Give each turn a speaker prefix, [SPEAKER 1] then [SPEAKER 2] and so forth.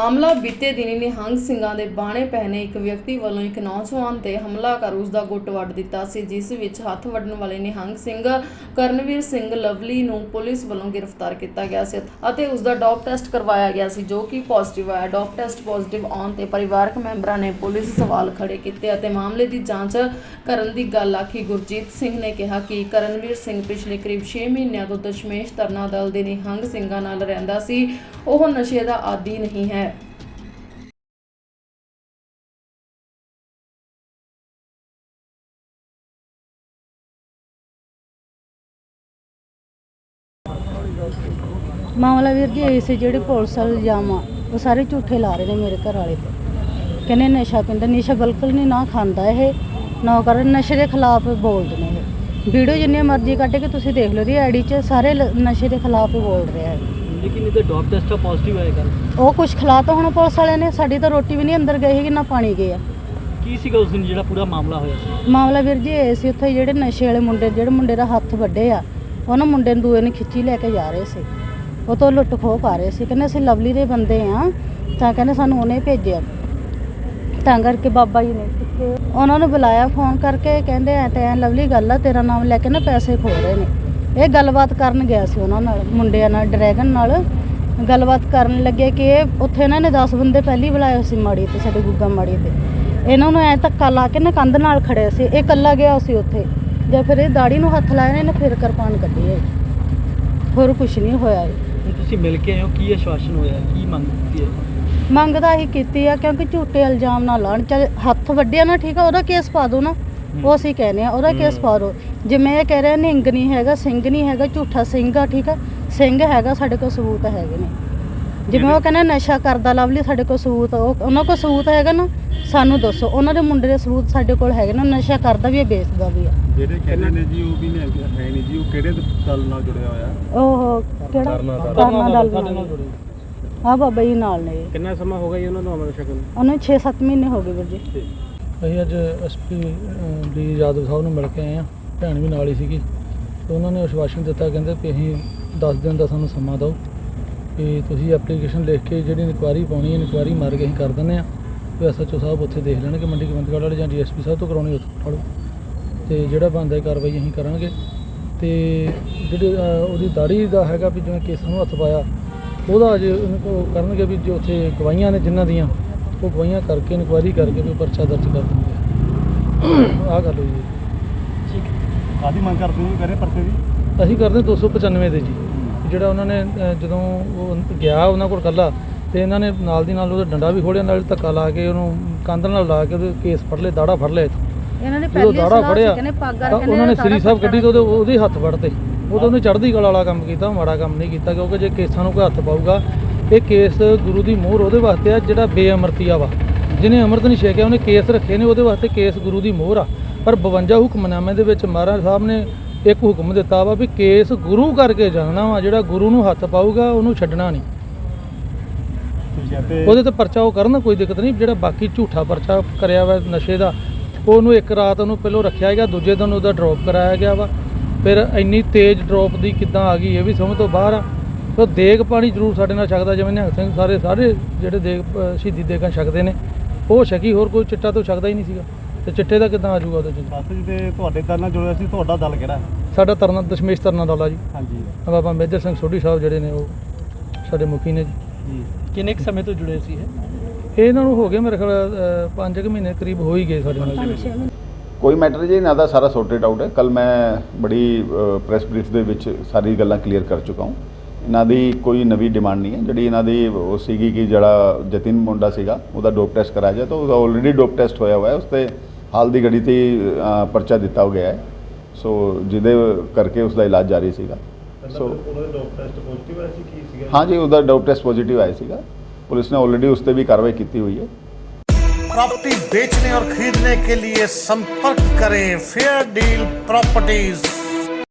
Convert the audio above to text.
[SPEAKER 1] ਮਾਮਲਾ ਬੀਤੇ ਦਿਨੀ ਨਿਹੰਗ ਸਿੰਘਾਂ ਦੇ ਬਾਣੇ ਪਹਿਨੇ ਇੱਕ ਵਿਅਕਤੀ ਵੱਲੋਂ ਇੱਕ ਨੌਜਵਾਨ ਤੇ ਹਮਲਾ ਕਰ ਉਸ ਦਾ ਗੁੱਟ ਵੱਢ ਦਿੱਤਾ ਸੀ, ਜਿਸ ਵਿੱਚ ਹੱਥ ਵੱਢਣ ਵਾਲੇ ਨਿਹੰਗ ਸਿੰਘ ਕਰਨਵੀਰ ਸਿੰਘ ਲਵਲੀ ਨੂੰ ਪੁਲਿਸ ਵੱਲੋਂ ਗ੍ਰਿਫਤਾਰ ਕੀਤਾ ਗਿਆ ਸੀ ਅਤੇ ਉਸ ਦਾ ਡੋਪ ਟੈਸਟ ਕਰਵਾਇਆ ਗਿਆ ਸੀ, ਜੋ ਕਿ ਪੋਜ਼ਿਟਿਵ ਆਇਆ। ਡੋਪ ਟੈਸਟ ਪੋਜ਼ਿਟਿਵ ਆਉਣ ਤੇ ਪਰਿਵਾਰਕ ਮੈਂਬਰਾਂ ਨੇ ਪੁਲਿਸ ਸਵਾਲ ਖੜੇ ਕੀਤੇ ਅਤੇ ਮਾਮਲੇ ਦੀ ਜਾਂਚ ਕਰਨ ਦੀ ਗੱਲ ਆਖੀ। ਗੁਰਜੀਤ ਸਿੰਘ ਨੇ ਕਿਹਾ ਕਿ ਕਰਨਵੀਰ ਸਿੰਘ ਪਿਛਲੇ ਕਰੀਬ 6 ਮਹੀਨਿਆਂ ਤੋਂ ਦਸ਼ਮੇਸ਼ ਤਰਨਾ ਦਲ ਦੇ ਨਿਹੰਗ ਸਿੰਘਾਂ ਨਾਲ ਰਹਿੰਦਾ ਸੀ। ਉਹ ਨਸ਼ੇ ਦਾ ਆਦੀ ਨਹੀਂ ਹੈ।
[SPEAKER 2] ਮਾਮਲਾ ਵੀਰ ਜੀ ਇਹ ਸੀ ਜਿਹੜੇ ਪੁਲਿਸ ਵਾਲੇ ਇਲਜ਼ਾਮ ਆ ਉਹ ਸਾਰੇ ਝੂਠੇ ਲਾ ਰਹੇ ਨੇ ਮੇਰੇ ਘਰ ਵਾਲੇ। ਤੇ ਕਹਿੰਦੇ ਨਸ਼ਾ ਪੀਂਦਾ ਨਸ਼ਾ ਬਿਲਕੁਲ ਨਹੀਂ ਨਾ ਖਾਂਦਾ ਇਹ। ਨਾ ਕਰ ਨਸ਼ੇ ਦੇ ਖਿਲਾਫ ਬੋਲਦੇ ਨੇ ਇਹ। ਵੀਡੀਓ ਜਿੰਨੀ ਮਰਜ਼ੀ ਕੱਢ ਕੇ ਤੁਸੀਂ ਦੇਖ ਲਓ ਦੀ ਆਈਡੀ 'ਚ ਸਾਰੇ ਲ- ਨਸ਼ੇ ਦੇ ਖਿਲਾਫ ਹੀ ਬੋਲ ਰਿਹਾ ਹੈ
[SPEAKER 3] ਲੇਕਿਨ ਇਹਦਾ ਡੋਪ ਟੈਸਟ ਪੋਜ਼ਿਟਿਵ ਆਏਗਾ
[SPEAKER 2] ਉਹ ਕੁਝ ਖਿਲਾਤਾ ਹੁਣ ਪੁਲਿਸ ਵਾਲਿਆਂ ਨੇ ਸਾਡੀ ਤਾਂ ਰੋਟੀ ਵੀ ਨਹੀਂ ਅੰਦਰ ਗਈ ਹੈਗੀ ਨਾ ਪਾਣੀ ਗਿਆ।
[SPEAKER 3] ਕੀ ਸੀਗਾ ਉਸ ਦਿਨ ਜਿਹੜਾ ਪੂਰਾ ਮਾਮਲਾ ਹੋਇਆ ਸੀ?
[SPEAKER 2] ਮਾਮਲਾ ਵੀਰ ਜੀ ਇਹ ਸੀ ਉੱਥੇ ਜਿਹੜੇ ਨਸ਼ੇ ਵਾਲੇ ਮੁੰਡੇ ਜਿਹੜੇ ਮੁੰਡੇ ਦਾ ਹੱਥ ਵੱਡੇ ਆ ਉਹਨਾਂ ਮੁੰਡੇ ਨੂੰ ਦੂਏ ਨੇ ਖਿੱਚੀ ਲੈ ਕੇ ਜਾ ਰਹੇ ਸੀ। ਉਹ ਤੋਂ ਲੁੱਟ ਖੋਹ ਕਰ ਰਹੇ ਸੀ। ਕਹਿੰਦੇ ਅਸੀਂ ਲਵਲੀ ਦੇ ਬੰਦੇ ਆ, ਤਾਂ ਕਹਿੰਦੇ ਸਾਨੂੰ ਉਹਨੇ ਭੇਜਿਆ। ਤਾਂ ਕਰਕੇ ਬਾਬਾ ਜੀ ਨੇ ਉਹਨਾਂ ਨੂੰ ਬੁਲਾਇਆ ਫੋਨ ਕਰਕੇ, ਕਹਿੰਦੇ ਐ ਤੇ ਐ, ਲਵਲੀ ਗੱਲ ਆ, ਤੇਰਾ ਨਾਮ ਲੈ ਕੇ ਨਾ ਪੈਸੇ ਖੋ ਰਹੇ ਨੇ। ਇਹ ਗੱਲਬਾਤ ਕਰਨ ਗਿਆ ਸੀ ਉਹਨਾਂ ਨਾਲ, ਮੁੰਡਿਆਂ ਨਾਲ, ਡਰੈਗਨ ਨਾਲ। ਗੱਲਬਾਤ ਕਰਨ ਲੱਗੇ ਕਿ ਇਹ ਉੱਥੇ ਇਹਨਾਂ ਨੇ 10 ਬੰਦੇ ਪਹਿਲੀ ਬੁਲਾਏ ਸੀ ਮਾੜੀ ਤੇ, ਸਾਡੇ ਗੁੱਗਾ ਮਾੜੀ ਤੇ। ਇਹਨਾਂ ਨੂੰ ਐ ਧੱਕਾ ਲਾ ਕੇ ਨਾ ਕੰਧ ਨਾਲ ਖੜੇ ਸੀ। ਇਹ ਇਕੱਲਾ ਗਿਆ ਸੀ ਉੱਥੇ। ਜਾਂ ਫਿਰ ਇਹ ਦਾੜੀ ਨੂੰ ਹੱਥ ਲਾਇਆ ਨੇ ਇਹਨੇ ਫਿਰ ਕਿਰਪਾਨ ਕੱਢੀ ਹੈ। ਹੋਰ ਕੁਝ ਨਹੀਂ ਹੋਇਆ ਇਹ।
[SPEAKER 3] ਹੁਣ ਤੁਸੀਂ ਮਿਲ ਕੇ ਆਏ ਹੋ ਕੀ ਆਸ਼ਵਾਸਨ ਹੋਇਆ ਕੀ ਮੰਗ ਕੀਤੀ ਹੈ?
[SPEAKER 2] ਮੰਗਦਾ ਹੀ ਕੀਤੀ ਆ ਕਿਉਂਕਿ ਝੂਠੇ ਇਲਜ਼ਾਮ ਨਾ ਲਾਣ ਚਾਹੇ ਹੱਥ ਵੱਡਿਆ ਨਾ ਠੀਕ ਆ ਉਹਦਾ ਕੇਸ ਪਾ ਦਿਓ ਨਾ। ਉਹ ਅਸੀਂ ਕਹਿੰਦੇ ਆ ਉਹਦਾ ਕੇਸ ਪਾ ਦਿਓ ਜਿਵੇਂ ਇਹ ਕਹਿ ਰਹੇ ਨਿੰਗ ਨਹੀਂ ਹੈਗਾ ਸਿੰਘ ਨਹੀਂ ਹੈਗਾ ਝੂਠਾ ਸਿੰਘ ਆ ਠੀਕ ਆ। ਸਿੰਘ ਹੈਗਾ ਸਾਡੇ ਕੋਲ ਸਬੂਤ ਹੈਗੇ ਨੇ। ਜਿਵੇਂ ਉਹ ਕਹਿੰਦੇ ਨਸ਼ਾ ਕਰਦਾ ਲਵਲੀ ਸਾਡੇ ਕੋਲ ਸਬੂਤ ਉਹ ਉਹਨਾਂ ਕੋਲ ਸਬੂਤ ਹੈਗਾ ਨਾ। ਸਾਨੂੰ ਦੱਸੋ। ਉਹਨਾਂ ਦੇ ਮੁੰਡੇ ਦੇ ਸਬੂਤ ਸਾਡੇ ਕੋਲ ਹੈਗੇ ਨਾ ਨਸ਼ਾ ਕਰਦਾ ਵੀ ਹੈ ਵੇਚਦਾ ਵੀ ਆ
[SPEAKER 4] ਜਿਹੜੇ ਕਹਿੰਦੇ ਨੇ ਜੀ ਉਹ ਵੀ ਨੇ ਹੈ ਨਹੀਂ ਜੀ ਉਹ ਕਿਹੜੇ ਦਲ ਨਾਲ ਜੁੜਿਆ ਹੋਇਆ?
[SPEAKER 2] ਉਹ ਕਿਹੜਾ?
[SPEAKER 4] ਕਰਨਾ ਦਲ।
[SPEAKER 3] ਸਾਡੇ ਨਾਲ ਜੁੜੇ
[SPEAKER 2] ਆ ਬਾਬਾ ਜੀ ਨਾਲ ਨੇ।
[SPEAKER 4] ਕਿੰਨਾ ਸਮਾਂ ਹੋ ਗਿਆ ਜੀ ਉਹਨਾਂ ਨੂੰ ਅਮਰ ਸ਼ਕਨ
[SPEAKER 2] ਉਹਨੂੰ 6-7 ਮਹੀਨੇ ਹੋ ਗਏ ਵੀਰ ਜੀ।
[SPEAKER 5] ਅਸੀਂ ਅੱਜ ਐਸਪੀ ਡੀ ਯਾਦਵ ਸਾਹਿਬ ਨੂੰ ਮਿਲ ਕੇ ਆਏ ਆ ਭੈਣ ਵੀ ਨਾਲ ਹੀ ਸੀਗੀ। ਤੇ ਉਹਨਾਂ ਨੇ ਆਸ਼ਵਾਸਨ ਦਿੱਤਾ ਕਹਿੰਦੇ ਵੀ ਅਸੀਂ 10 ਦਿਨ ਦਾ ਸਾਨੂੰ ਸਮਾਂ ਦਿਓ। ਕਿ ਤੁਸੀਂ ਐਪਲੀਕੇਸ਼ਨ ਲਿਖ ਕੇ ਜਿਹੜੀ ਇਨਕੁਆਰੀ ਪਾਉਣੀ ਹੈ ਇਨਕੁਆਰੀ ਮਾਰ ਕੇ ਅਸੀਂ ਕਰ ਦਿੰਦੇ ਆ ਤੇ ਐਸਐਚਓ ਸਾਹਿਬ ਉੱਥੇ ਦੇਖ ਲੈਣਗੇ ਮੰਡੀ ਗੋਬਿੰਦਗੜ੍ਹ ਵਾਲੇ ਜਾਂ ਡੀਐਸਪੀ ਸਾਹਿਬ ਤੋਂ ਕਰਾਉਣੀ ਉੱਥੋਂ ਫੜੋ। ਤੇ ਜਿਹੜਾ ਬਣਦਾ ਹੈ ਕਾਰਵਾਈ ਅਸੀਂ ਕਰਾਂਗੇ। ਤੇ ਜਿਹੜੇ ਅਹ, ਉਹਦੀ ਦਾੜੀ ਦਾ ਹੈਗਾ ਵੀ ਜਿਵੇਂ ਕੇਸਾਂ ਨੂੰ ਹੱਥ ਪਾਇਆ ਉਹਦਾ ਅਜੇ ਉਹਨੂੰ ਉਹ ਕਰਨਗੇ ਵੀ ਜੋ ਉੱਥੇ ਗਵਾਹੀਆਂ ਨੇ ਜਿਨ੍ਹਾਂ ਦੀਆਂ ਉਹ ਗਵਾਹੀਆਂ ਕਰਕੇ ਇਨਕੁਆਇਰੀ ਕਰਕੇ ਵੀ ਪਰਚਾ ਦਰਜ ਕਰ ਦਿੰਦੇ ਆ। ਆਹ ਗੱਲ ਹੋਈ ਜੀ
[SPEAKER 4] ਕਾਦੀ ਮੰਗ ਕਰਦੇ ਹੋ ਕਰੇ ਪਰਚੇ ਦੀ?
[SPEAKER 5] ਅਸੀਂ ਕਰਦੇ 295 ਦੇ ਜੀ। ਜਿਹੜਾ ਉਹਨਾਂ ਨੇ ਜਦੋਂ ਉਹ ਗਿਆ ਉਹਨਾਂ ਕੋਲ ਕੱਲਾ ਤੇ ਇਹਨਾਂ ਨੇ ਨਾਲ ਦੀ ਨਾਲ ਉਹਦਾ ਡੰਡਾ ਵੀ ਖੋਲਿਆ ਨਾਲ ਧੱਕਾ ਲਾ ਕੇ ਉਹਨੂੰ ਕੰਧ ਨਾਲ ਲਾ ਕੇ ਉਹਦੇ ਕੇਸ ਫੜ ਲਏ ਦਾੜਾ ਫੜ ਲਿਆ ਇੱਥੋਂ।
[SPEAKER 2] ਇਹਨਾਂ ਨੇ ਪਹਿਲੀ
[SPEAKER 5] ਦਾੜਾ ਫੜਿਆ ਤਾਂ ਉਹਨਾਂ ਨੇ ਸ੍ਰੀ ਸਾਹਿਬ। ਗੱਡੀ ਤੋਂ ਉਹਦੇ ਹੱਥ ਵੜਤੇ ਉਦੋਂ ਉਹਨੇ ਚੜ੍ਹਦੀ ਕਲਾ ਵਾਲਾ ਕੰਮ ਕੀਤਾ ਮਾੜਾ ਕੰਮ ਨਹੀਂ ਕੀਤਾ ਕਿਉਂਕਿ ਜੇ ਕੇਸਾਂ ਨੂੰ ਕੋਈ ਹੱਥ ਪਾਊਗਾ ਇਹ ਕੇਸ ਗੁਰੂ ਦੀ ਮੋਹਰ ਉਹਦੇ ਵਾਸਤੇ ਆ ਜਿਹੜਾ ਬੇਅਮਰਤੀਆ ਵਾ। ਜਿਹਨੇ ਅੰਮ੍ਰਿਤ ਨਹੀਂ ਛਕਿਆ ਉਹਨੇ ਕੇਸ ਰੱਖੇ ਨੇ ਉਹਦੇ ਵਾਸਤੇ ਕੇਸ ਗੁਰੂ ਦੀ ਮੋਹਰ ਆ। ਪਰ 52 ਹੁਕਮਨਾਮੇ ਦੇ ਵਿੱਚ ਮਹਾਰਾਜ ਸਾਹਿਬ ਨੇ ਇੱਕ ਹੁਕਮ ਦਿੱਤਾ ਵਾ ਵੀ ਕੇਸ ਗੁਰੂ ਕਰਕੇ ਜਾਣਾ ਵਾ ਜਿਹੜਾ ਗੁਰੂ ਨੂੰ ਹੱਥ ਪਾਊਗਾ ਉਹਨੂੰ ਛੱਡਣਾ ਨਹੀਂ।
[SPEAKER 4] ਠੀਕ ਹੈ ਤੇ
[SPEAKER 5] ਉਹਦੇ ਤੇ ਪਰਚਾ ਉਹ ਕਰਨ ਕੋਈ ਦਿੱਕਤ ਨਹੀਂ ਜਿਹੜਾ ਬਾਕੀ ਝੂਠਾ ਪਰਚਾ ਕਰਿਆ ਵਾ ਨਸ਼ੇ ਦਾ ਉਹਨੂੰ ਇੱਕ ਰਾਤ ਉਹਨੂੰ ਪਹਿਲੋਂ ਰੱਖਿਆ ਗਿਆ ਦੂਜੇ ਦਿਨ ਉਹਦਾ ਡ੍ਰੌਪ ਕਰਾਇਆ ਗਿਆ ਵਾ। ਫਿਰ ਇੰਨੀ ਤੇਜ਼ ਡ੍ਰੌਪ ਦੀ ਕਿੱਦਾਂ ਆ ਗਈ ਇਹ ਵੀ ਸਮਝ ਤੋਂ ਬਾਹਰ ਆ। ਤੇ ਦੇਗ ਪਾਣੀ ਜ਼ਰੂਰ ਸਾਡੇ ਨਾਲ ਛਕਦਾ ਜਿਵੇਂ ਨਿਹੰਗ ਸਿੰਘ ਸਾਰੇ ਸਾਰੇ ਜਿਹੜੇ ਦੇਗ ਸ਼ਹੀਦੀ ਦੇਗਾਂ ਛਕਦੇ ਨੇ ਉਹ ਛਕੀ ਹੋਰ ਕੋਈ ਚਿੱਟਾ ਤੋਂ ਛਕਦਾ ਹੀ ਨਹੀਂ ਸੀਗਾ। ਤੇ ਚਿੱਟੇ ਦਾ ਕਿੱਦਾਂ ਆ ਜਾਊਗਾ ਉਹਦੇ ਚ?
[SPEAKER 4] ਬਸ ਜੀ ਤੇ ਤੁਹਾਡੇ ਦਲ ਨਾਲ ਜੁੜਿਆ ਸੀ ਤੁਹਾਡਾ ਦਲ ਕਿਹੜਾ?
[SPEAKER 5] ਸਾਡਾ ਤਰਨਾ ਦਸ਼ਮੇਸ਼ ਤਰਨਾ ਦੌਲਾ ਜੀ।
[SPEAKER 4] ਹਾਂਜੀ।
[SPEAKER 5] ਬਾਬਾ ਮੇਜਰ ਸਿੰਘ ਸੋਢੀ ਸਾਹਿਬ ਜਿਹੜੇ ਨੇ ਉਹ ਸਾਡੇ ਮੁਖੀ ਨੇ ਜੀ।
[SPEAKER 4] ਜੀ
[SPEAKER 3] ਕਿੰਨੇ ਕੁ ਸਮੇਂ ਤੋਂ ਜੁੜੇ ਸੀ ਇਹ?
[SPEAKER 5] ਇਹ ਇਹਨਾਂ ਨੂੰ ਹੋ ਗਏ ਮੇਰੇ ਖਿਆਲ 5 ਕੁ ਮਹੀਨੇ ਕਰੀਬ ਹੋ ਹੀ ਗਏ ਸਾਡੇ ਨਾਲ
[SPEAKER 6] ਕੋਈ ਮੈਟਰ ਜੀ ਇਹਨਾਂ ਦਾ ਸਾਰਾ ਸੌਰਟਡ ਆਊਟ ਹੈ। ਕੱਲ ਮੈਂ ਬੜੀ ਪ੍ਰੈਸ ਬਰੀਫ ਦੇ ਵਿੱਚ ਸਾਰੀ ਗੱਲਾਂ ਕਲੀਅਰ ਕਰ ਚੁੱਕਾ ਹਾਂ। ਇਹਨਾਂ ਦੀ ਕੋਈ ਨਵੀਂ ਡਿਮਾਂਡ ਨਹੀਂ ਹੈ। ਜਿਹੜੀ ਇਹਨਾਂ ਦੀ ਉਹ ਸੀਗੀ ਕਿ ਜਿਹੜਾ ਜਤਿਨ ਮੁੰਡਾ ਸੀਗਾ ਉਹਦਾ ਡੋਪ ਟੈਸਟ ਕਰਾਇਆ ਜਾਏ ਤਾਂ ਉਹਦਾ ਆਲਰੇਡੀ ਡੋਪ ਟੈਸਟ ਹੋਇਆ ਹੋਇਆ ਹੈ। ਉਸ ਤੇ ਹਾਲ ਦੀ ਘੜੀ ਤੇ ਪਰਚਾ ਦਿੱਤਾ ਹੋ ਗਿਆ ਹੈ। ਸੋ ਜਿਹਦੇ ਕਰਕੇ ਉਸ ਦਾ ਇਲਾਜ ਜਾਰੀ ਸੀਗਾ। ਸੋ
[SPEAKER 4] ਉਹਨਾਂ ਦੇ ਡੋਪ ਟੈਸਟ ਪੋਜ਼ਿਟਿਵ ਆਇਆ ਸੀ ਕੀ ਸੀਗਾ
[SPEAKER 6] ਹਾਂ ਜੀ ਉਹਦਾ ਡੋਪ ਟੈਸਟ ਪੋਜ਼ਿਟਿਵ ਆਇਆ ਸੀਗਾ ਪੁਲਿਸ ਨੇ ਆਲਰੇਡੀ ਉਸ ਤੇ ਵੀ ਕਾਰਵਾਈ ਕੀਤੀ ਹੋਈ ਹੈ
[SPEAKER 7] प्रॉपर्टी बेचने और खरीदने के लिए संपर्क करें फेयर डील प्रॉपर्टीज